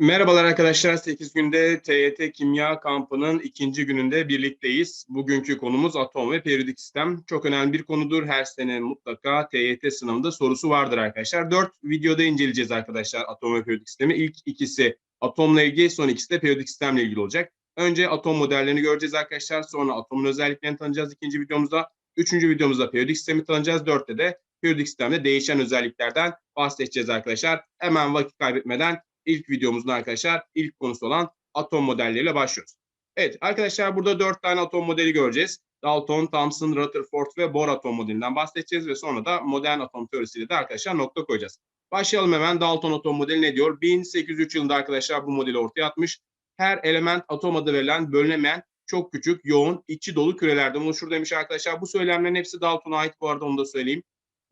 Merhabalar arkadaşlar. 8 günde TYT Kimya kampının ikinci gününde birlikteyiz. Bugünkü konumuz atom ve periyodik sistem. Çok önemli bir konudur. Her sene mutlaka TYT sınavında sorusu vardır arkadaşlar. Dört videoda inceleyeceğiz arkadaşlar atom ve periyodik sistemi. İlk ikisi atomla ilgili, son ikisi de periyodik sistemle ilgili olacak. Önce atom modellerini göreceğiz arkadaşlar. Sonra atomun özelliklerini tanıyacağız ikinci videomuzda. Üçüncü videomuzda periyodik sistemi tanıyacağız. Dörtte de periyodik sistemde değişen özelliklerden bahsedeceğiz arkadaşlar. Hemen vakit kaybetmeden ilk videomuzun arkadaşlar ilk konusu olan atom modelleriyle başlıyoruz. Evet arkadaşlar burada dört tane atom modeli göreceğiz. Dalton, Thomson, Rutherford ve Bohr atom modelinden bahsedeceğiz ve sonra da modern atom teorisiyle de arkadaşlar nokta koyacağız. Başlayalım hemen Dalton atom modeli ne diyor? 1803 yılında arkadaşlar bu modeli ortaya atmış. Her element atom adı verilen bölünemeyen çok küçük, yoğun, içi dolu kürelerden oluşur demiş arkadaşlar. Bu söylemlerin hepsi Dalton'a ait bu arada onu da söyleyeyim.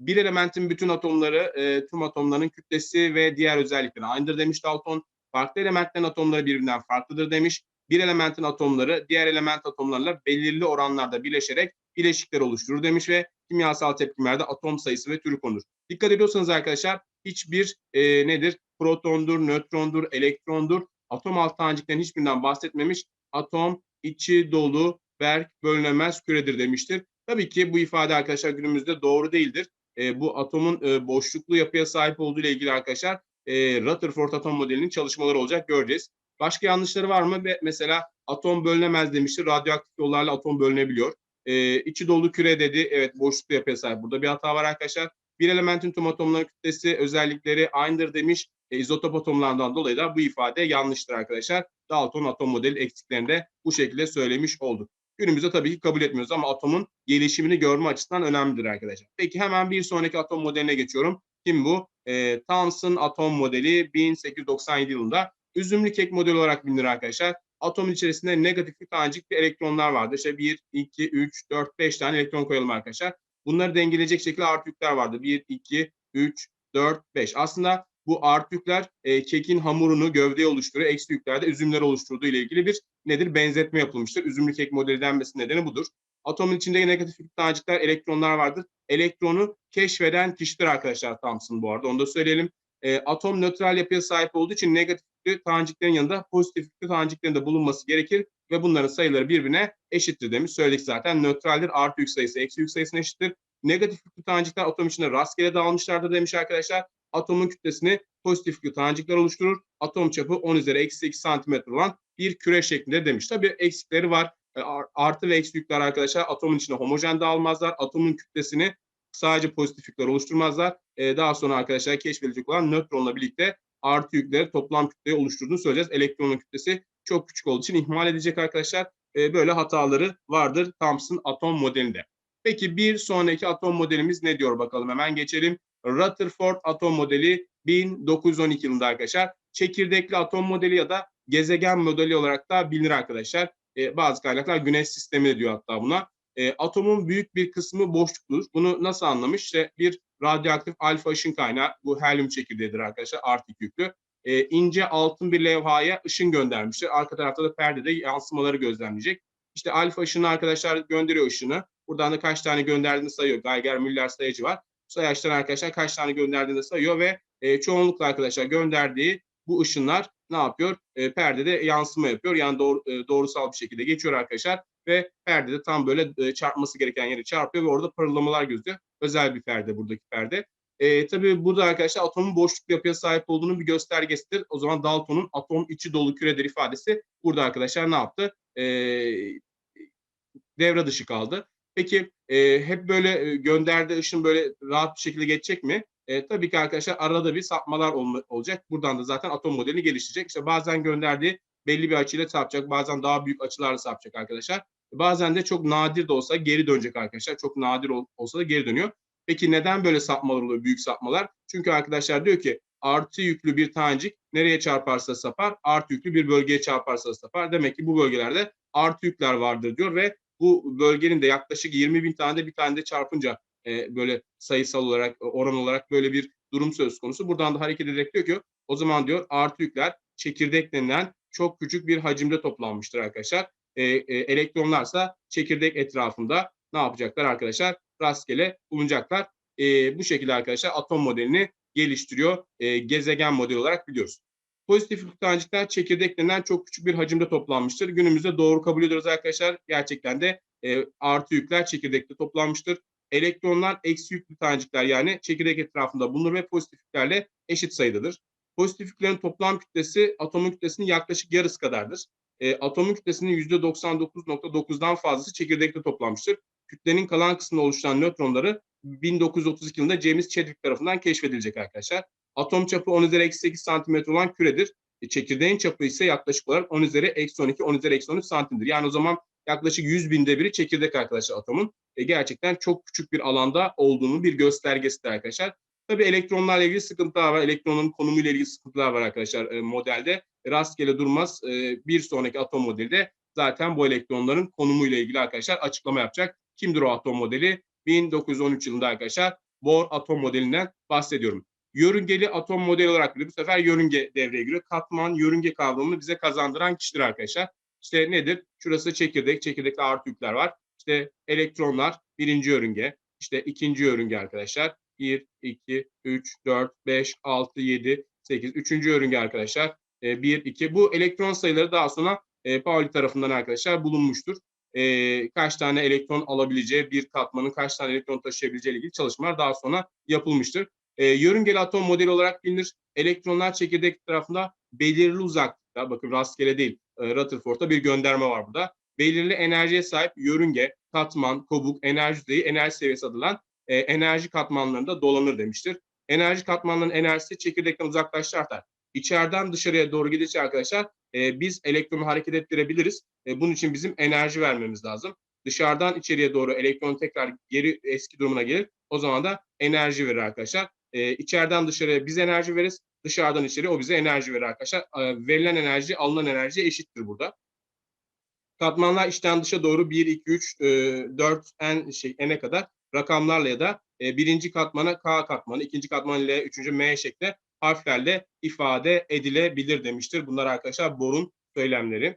Bir elementin bütün atomları, e, tüm atomların kütlesi ve diğer özellikleri aynıdır demiş Dalton. Farklı elementlerin atomları birbirinden farklıdır demiş. Bir elementin atomları diğer element atomlarla belirli oranlarda birleşerek bileşikler oluşturur demiş ve kimyasal tepkimelerde atom sayısı ve türü konur. Dikkat ediyorsanız arkadaşlar hiçbir e, nedir? Protondur, nötrondur, elektrondur. Atom alt taneciklerin hiçbirinden bahsetmemiş. Atom içi dolu, berk, bölünemez küredir demiştir. Tabii ki bu ifade arkadaşlar günümüzde doğru değildir e, bu atomun e, boşluklu yapıya sahip olduğu ile ilgili arkadaşlar e, Rutherford atom modelinin çalışmaları olacak göreceğiz. Başka yanlışları var mı? Mesela atom bölünemez demiştir. Radyoaktif yollarla atom bölünebiliyor. E, içi dolu küre dedi. Evet boşluklu yapıya sahip. Burada bir hata var arkadaşlar. Bir elementin tüm atomların kütlesi özellikleri aynıdır demiş. E, izotop atomlarından dolayı da bu ifade yanlıştır arkadaşlar. Dalton atom modeli eksiklerini de bu şekilde söylemiş olduk. Günümüzde tabii ki kabul etmiyoruz ama atomun gelişimini görme açısından önemlidir arkadaşlar. Peki hemen bir sonraki atom modeline geçiyorum. Kim bu? E, Thomson atom modeli 1897 yılında üzümlü kek modeli olarak bilinir arkadaşlar. Atomun içerisinde negatif bir tanecik bir elektronlar vardır. İşte 1, 2, 3, 4, 5 tane elektron koyalım arkadaşlar. Bunları dengeleyecek şekilde artı yükler vardır. 1, 2, 3, 4, 5. Aslında bu artı yükler e, kekin hamurunu gövdeye oluşturuyor. Eksi yükler de üzümleri oluşturduğu ile ilgili bir nedir? Benzetme yapılmıştır. Üzümlü kek modeli denmesi nedeni budur. Atomun içinde negatif yüklü tanecikler, elektronlar vardır. Elektronu keşfeden kişidir arkadaşlar Thomson bu arada. Onu da söyleyelim. E, atom nötral yapıya sahip olduğu için negatif yüklü taneciklerin yanında pozitif yüklü taneciklerin de bulunması gerekir ve bunların sayıları birbirine eşittir demiş. Söyledik zaten. Nötraldir. Artı yük sayısı eksi yük sayısına eşittir. Negatif yüklü tanecikler atom içinde rastgele dağılmışlardır demiş arkadaşlar atomun kütlesini pozitif yüklü tanecikler oluşturur. Atom çapı 10 üzeri eksi 2 santimetre olan bir küre şeklinde demiş. Tabii eksikleri var. E, artı ve eksi yükler arkadaşlar atomun içine homojen dağılmazlar. Atomun kütlesini sadece pozitif yükler oluşturmazlar. E, daha sonra arkadaşlar keşfedilecek olan nötronla birlikte artı yükleri toplam kütleyi oluşturduğunu söyleyeceğiz. Elektronun kütlesi çok küçük olduğu için ihmal edecek arkadaşlar. E, böyle hataları vardır Thomson atom modelinde. Peki bir sonraki atom modelimiz ne diyor bakalım hemen geçelim. Rutherford atom modeli 1912 yılında arkadaşlar. Çekirdekli atom modeli ya da gezegen modeli olarak da bilinir arkadaşlar. E, bazı kaynaklar güneş sistemi diyor hatta buna. E, atomun büyük bir kısmı boşluktur. Bunu nasıl anlamış? İşte bir radyoaktif alfa ışın kaynağı bu helyum çekirdeğidir arkadaşlar artık yüklü. E, ince altın bir levhaya ışın göndermiştir. Arka tarafta da perdede yansımaları gözlemleyecek. İşte alfa ışını arkadaşlar gönderiyor ışını. Buradan da kaç tane gönderdiğini sayıyor. Geiger-Müller sayacı var sayaçtan arkadaşlar kaç tane gönderdiğini sayıyor ve e, çoğunlukla arkadaşlar gönderdiği bu ışınlar ne yapıyor? E, perdede yansıma yapıyor. Yani doğru, e, doğrusal bir şekilde geçiyor arkadaşlar ve perdede tam böyle e, çarpması gereken yere çarpıyor ve orada parıldamalar gözüyor. Özel bir perde buradaki perde. E, tabii burada arkadaşlar atomun boşluk yapıya sahip olduğunun bir göstergesidir. O zaman Dalton'un atom içi dolu küredir ifadesi burada arkadaşlar ne yaptı? E, devre dışı kaldı. Peki e, hep böyle e, gönderdiği ışın böyle rahat bir şekilde geçecek mi? E, tabii ki arkadaşlar arada bir sapmalar ol, olacak. Buradan da zaten atom modeli gelişecek. İşte bazen gönderdiği belli bir açıyla sapacak. Bazen daha büyük açılarla sapacak arkadaşlar. Bazen de çok nadir de olsa geri dönecek arkadaşlar. Çok nadir ol, olsa da geri dönüyor. Peki neden böyle sapmalar oluyor? Büyük sapmalar. Çünkü arkadaşlar diyor ki artı yüklü bir tanecik nereye çarparsa sapar, artı yüklü bir bölgeye çarparsa sapar. Demek ki bu bölgelerde artı yükler vardır diyor ve bu bölgenin de yaklaşık 20 bin tane de bir tane de çarpınca e, böyle sayısal olarak oran olarak böyle bir durum söz konusu. Buradan da hareket ederek diyor ki o zaman diyor artı yükler çekirdek denilen çok küçük bir hacimde toplanmıştır arkadaşlar. E, e, elektronlarsa çekirdek etrafında ne yapacaklar arkadaşlar? Rastgele bulunacaklar. E, bu şekilde arkadaşlar atom modelini geliştiriyor. E, gezegen modeli olarak biliyoruz. Pozitif yüklü tanecikler çekirdeklerinden çok küçük bir hacimde toplanmıştır. Günümüzde doğru kabul ediyoruz arkadaşlar. Gerçekten de e, artı yükler çekirdekte toplanmıştır. Elektronlar eksi yüklü tanecikler yani çekirdek etrafında bulunur ve pozitif yüklerle eşit sayıdadır. Pozitif yüklerin toplam kütlesi atomun kütlesinin yaklaşık yarısı kadardır. E, atomun kütlesinin %99.9'dan fazlası çekirdekte toplanmıştır. Kütlenin kalan kısmında oluşan nötronları 1932 yılında James Chadwick tarafından keşfedilecek arkadaşlar. Atom çapı 10 üzeri eksi 8 santimetre olan küredir. E, çekirdeğin çapı ise yaklaşık olarak 10 üzeri eksi 12, 10 üzeri eksi 13 santimdir. Yani o zaman yaklaşık 100 binde biri çekirdek arkadaşlar atomun. E, gerçekten çok küçük bir alanda olduğunu bir göstergesidir arkadaşlar. Tabii elektronlarla ilgili sıkıntılar var. Elektronun konumuyla ilgili sıkıntılar var arkadaşlar e, modelde. Rastgele durmaz. E, bir sonraki atom modeli de zaten bu elektronların konumuyla ilgili arkadaşlar açıklama yapacak. Kimdir o atom modeli? 1913 yılında arkadaşlar Bohr atom modelinden bahsediyorum. Yörüngeli atom modeli olarak bile bu sefer yörünge devreye giriyor. Katman, yörünge kavramını bize kazandıran kişidir arkadaşlar. İşte nedir? Şurası çekirdek, çekirdekte artı yükler var. İşte elektronlar birinci yörünge, işte ikinci yörünge arkadaşlar. 1, 2, 3, 4, 5, 6, 7, 8. Üçüncü yörünge arkadaşlar. 1, 2. Bu elektron sayıları daha sonra e, Pauli tarafından arkadaşlar bulunmuştur. E, kaç tane elektron alabileceği, bir katmanın kaç tane elektron taşıyabileceği ile ilgili çalışmalar daha sonra yapılmıştır. E, yörüngeli atom modeli olarak bilinir. Elektronlar çekirdek tarafında belirli uzaklıkta, bakın rastgele değil, e, Rutherford'da bir gönderme var burada. Belirli enerjiye sahip yörünge, katman, kabuk, enerji düzeyi, enerji seviyesi adılan e, enerji katmanlarında dolanır demiştir. Enerji katmanlarının enerjisi çekirdekten uzaklaştığı artar. İçeriden dışarıya doğru gidince arkadaşlar e, biz elektronu hareket ettirebiliriz. E, bunun için bizim enerji vermemiz lazım. Dışarıdan içeriye doğru elektron tekrar geri eski durumuna gelir. O zaman da enerji verir arkadaşlar. E, içeriden dışarıya biz enerji veririz. Dışarıdan içeriye o bize enerji verir arkadaşlar. E, verilen enerji alınan enerji eşittir burada. Katmanlar içten dışa doğru 1, 2, 3, e, 4, n, şey, n'e kadar rakamlarla ya da e, birinci katmana K katmanı, ikinci katman L, üçüncü M şeklinde harflerle ifade edilebilir demiştir. Bunlar arkadaşlar Bohr'un söylemleri.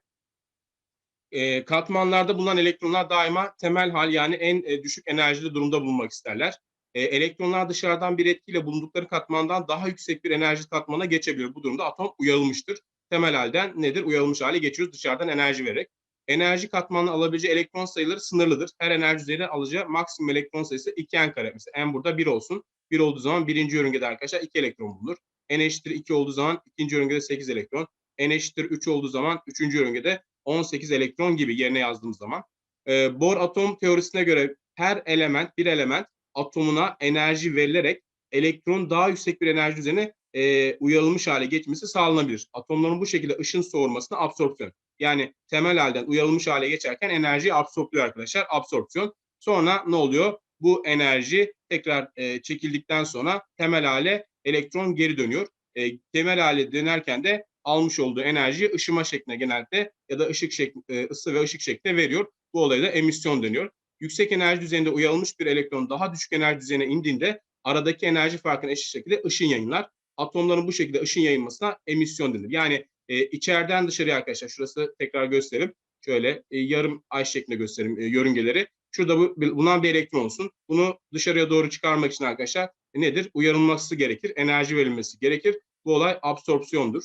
E, katmanlarda bulunan elektronlar daima temel hal yani en e, düşük enerjili durumda bulunmak isterler. E, elektronlar dışarıdan bir etkiyle bulundukları katmandan daha yüksek bir enerji katmana geçebilir. Bu durumda atom uyarılmıştır. Temel halden nedir? Uyarılmış hale geçiyoruz dışarıdan enerji vererek. Enerji katmanını alabileceği elektron sayıları sınırlıdır. Her enerji düzeyinde alacağı maksimum elektron sayısı 2n kare. Mesela n burada 1 olsun. 1 olduğu zaman birinci yörüngede arkadaşlar 2 elektron bulunur. n eşittir 2 olduğu zaman ikinci yörüngede 8 elektron. n eşittir 3 olduğu zaman üçüncü yörüngede 18 elektron gibi yerine yazdığımız zaman. E, Bohr atom teorisine göre her element, bir element atomuna enerji verilerek elektron daha yüksek bir enerji düzeyine e, uyarılmış hale geçmesi sağlanabilir. Atomların bu şekilde ışın soğurmasına absorpsiyon. Yani temel halden uyarılmış hale geçerken enerji absorpluyor arkadaşlar. Absorpsiyon. Sonra ne oluyor? Bu enerji tekrar e, çekildikten sonra temel hale elektron geri dönüyor. E, temel hale dönerken de almış olduğu enerjiyi ışıma şeklinde genelde ya da ışık şekli, ısı ve ışık şeklinde veriyor. Bu olayda emisyon deniyor. Yüksek enerji düzeyinde uyarılmış bir elektron daha düşük enerji düzeyine indiğinde aradaki enerji farkını eşit şekilde ışın yayınlar. Atomların bu şekilde ışın yayılmasına emisyon denir. Yani e, içeriden dışarıya arkadaşlar şurası tekrar göstereyim. Şöyle e, yarım ay şeklinde göstereyim e, yörüngeleri. Şurada bu, bulunan bir elektron olsun. Bunu dışarıya doğru çıkarmak için arkadaşlar e, nedir? Uyarılması gerekir. Enerji verilmesi gerekir. Bu olay absorpsiyondur.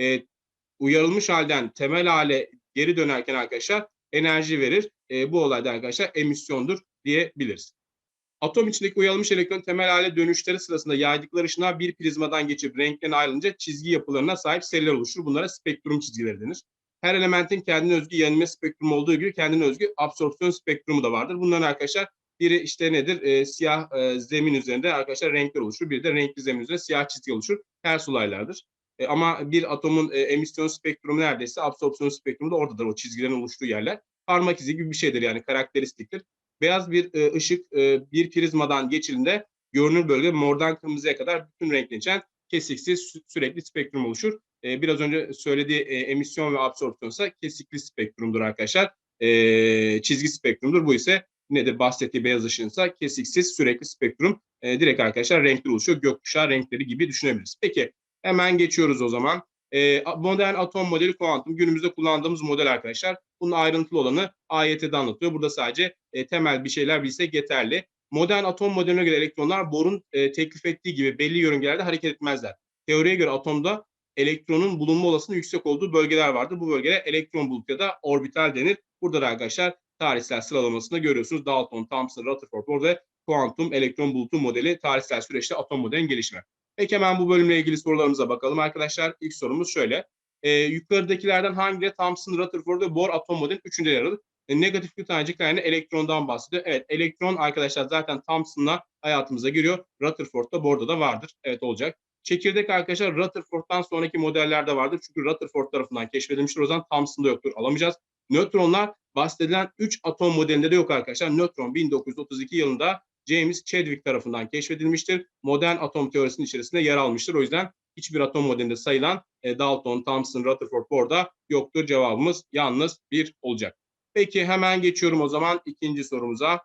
E, uyarılmış halden temel hale geri dönerken arkadaşlar enerji verir. E, bu olayda arkadaşlar emisyondur diyebiliriz. Atom içindeki uyarılmış elektron temel hale dönüşleri sırasında yaydıkları ışınlar bir prizmadan geçip renkten ayrılınca çizgi yapılarına sahip seriler oluşur. Bunlara spektrum çizgileri denir. Her elementin kendine özgü yanılma spektrumu olduğu gibi kendine özgü absorpsiyon spektrumu da vardır. Bunların arkadaşlar biri işte nedir? E, siyah e, zemin üzerinde arkadaşlar renkler oluşur. Bir de renkli zemin üzerinde siyah çizgi oluşur. Ters olaylardır. E, ama bir atomun e, emisyon spektrumu neredeyse absorpsiyon spektrumu da oradadır o çizgilerin oluştuğu yerler. Parmak izi gibi bir şeydir yani karakteristiktir. Beyaz bir e, ışık e, bir prizmadan geçildiğinde görünür bölge mordan kırmızıya kadar bütün renklenecek kesiksiz sü sürekli spektrum oluşur. E, biraz önce söylediği e, emisyon ve absorpsiyonsa kesikli spektrumdur arkadaşlar. E, çizgi spektrumdur. Bu ise nedir bahsettiği beyaz ışığınsa kesiksiz sürekli spektrum. E, direkt arkadaşlar renkli oluşuyor. Gökkuşağı renkleri gibi düşünebiliriz. Peki hemen geçiyoruz o zaman. E, modern atom modeli kuantum günümüzde kullandığımız model arkadaşlar. Bunun ayrıntılı olanı AYT'de anlatıyor. Burada sadece e, temel bir şeyler bilsek yeterli. Modern atom modeline göre elektronlar Bohr'un e, teklif ettiği gibi belli yörüngelerde hareket etmezler. Teoriye göre atomda elektronun bulunma olasılığı yüksek olduğu bölgeler vardır. Bu bölgelere elektron bulut ya da orbital denir. Burada da arkadaşlar tarihsel sıralamasını görüyorsunuz. Dalton, Thomson, Rutherford, orada kuantum elektron bulutu modeli tarihsel süreçte atom modelin gelişimi. Peki hemen bu bölümle ilgili sorularımıza bakalım arkadaşlar. İlk sorumuz şöyle. Ee, yukarıdakilerden hangileri Thomson, Rutherford ve Bohr atom modelin üçünde yer alır? E, negatif yani elektrondan bahsediyor. Evet elektron arkadaşlar zaten Thomson'la hayatımıza giriyor. Rutherford'da Bohr'da da vardır. Evet olacak. Çekirdek arkadaşlar Rutherford'dan sonraki modellerde vardır. Çünkü Rutherford tarafından keşfedilmiştir. O zaman Thomson'da yoktur. Alamayacağız. Nötronlar bahsedilen 3 atom modelinde de yok arkadaşlar. Nötron 1932 yılında James Chadwick tarafından keşfedilmiştir. Modern atom teorisinin içerisinde yer almıştır. O yüzden hiçbir atom modelinde sayılan e, Dalton, Thomson, Rutherford Bohr'da yoktur. Cevabımız yalnız bir olacak. Peki hemen geçiyorum o zaman ikinci sorumuza.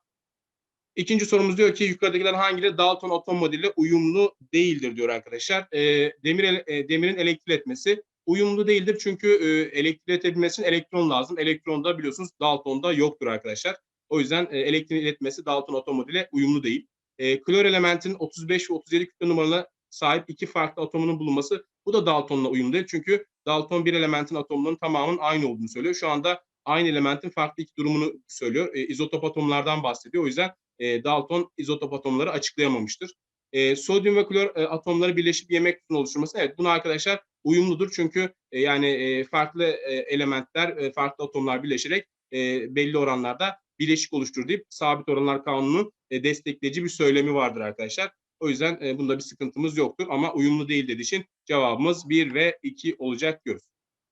İkinci sorumuz diyor ki yukarıdakiler hangileri Dalton atom modeliyle uyumlu değildir diyor arkadaşlar. E, demir e, demirin elektriletmesi uyumlu değildir çünkü e, elektriletebilmesi için elektron lazım. Elektron da biliyorsunuz Dalton'da yoktur arkadaşlar. O yüzden e, elektrik iletmesi Dalton atom modeliyle uyumlu değil. E, klor elementin 35 ve 37 kütle numaralı sahip iki farklı atomunun bulunması bu da Dalton'la uyumlu değil. Çünkü Dalton bir elementin atomunun tamamının aynı olduğunu söylüyor. Şu anda aynı elementin farklı iki durumunu söylüyor. E, izotop atomlardan bahsediyor. O yüzden e, Dalton izotop atomları açıklayamamıştır. E, sodyum ve klor e, atomları birleşip yemek tuzunu oluşturması. Evet bunu arkadaşlar uyumludur. Çünkü e, yani e, farklı e, elementler, e, farklı atomlar birleşerek e, belli oranlarda bileşik oluşturur deyip sabit oranlar kanununun e, destekleyici bir söylemi vardır arkadaşlar. O yüzden e, bunda bir sıkıntımız yoktur ama uyumlu değil dediği için cevabımız 1 ve 2 olacak diyoruz.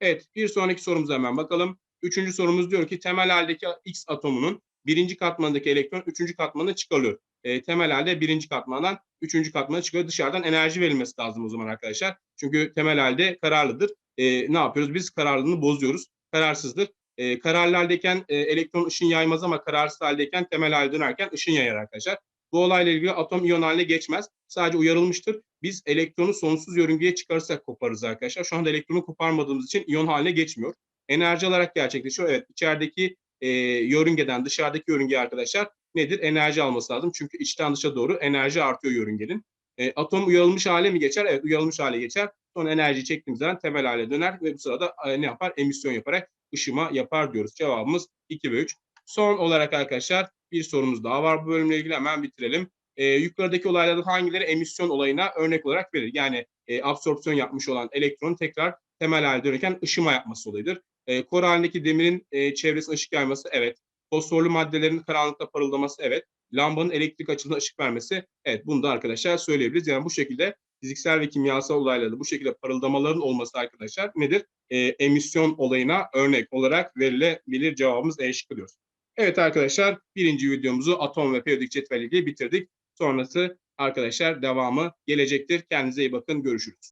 Evet bir sonraki sorumuza hemen bakalım. Üçüncü sorumuz diyor ki temel haldeki X atomunun birinci katmanındaki elektron üçüncü katmanına çıkarılıyor. E, temel halde birinci katmandan üçüncü katmana çıkıyor. Dışarıdan enerji verilmesi lazım o zaman arkadaşlar. Çünkü temel halde kararlıdır. E, ne yapıyoruz? Biz kararlılığını bozuyoruz. Kararsızdır. E, kararlı haldeyken e, elektron ışın yaymaz ama kararsız haldeyken temel halde dönerken ışın yayar arkadaşlar. Bu olayla ilgili atom iyon haline geçmez. Sadece uyarılmıştır. Biz elektronu sonsuz yörüngeye çıkarırsak koparırız arkadaşlar. Şu anda elektronu koparmadığımız için iyon haline geçmiyor. Enerji olarak gerçekleşiyor. Evet içerideki e, yörüngeden dışarıdaki yörüngeye arkadaşlar nedir? Enerji alması lazım. Çünkü içten dışa doğru enerji artıyor yörüngenin. E, atom uyarılmış hale mi geçer? Evet uyarılmış hale geçer. Sonra enerji çektiğimiz zaman temel hale döner ve bu sırada e, ne yapar? Emisyon yaparak ışıma yapar diyoruz. Cevabımız 2 ve 3. Son olarak arkadaşlar bir sorumuz daha var bu bölümle ilgili hemen bitirelim. E, yukarıdaki olaylardan hangileri emisyon olayına örnek olarak verir? Yani e, absorpsiyon yapmış olan elektron tekrar temel hale dönerken ışıma yapması olayıdır. E, kor halindeki demirin e, çevresine ışık yayması evet. Fosforlu maddelerin karanlıkta parıldaması evet. Lambanın elektrik açılımına ışık vermesi evet. Bunu da arkadaşlar söyleyebiliriz. Yani bu şekilde fiziksel ve kimyasal olaylarda bu şekilde parıldamaların olması arkadaşlar nedir? E, emisyon olayına örnek olarak verilebilir cevabımız E şıkkı diyoruz. Evet arkadaşlar birinci videomuzu atom ve periyodik cetvel ilgili bitirdik. Sonrası arkadaşlar devamı gelecektir. Kendinize iyi bakın. Görüşürüz.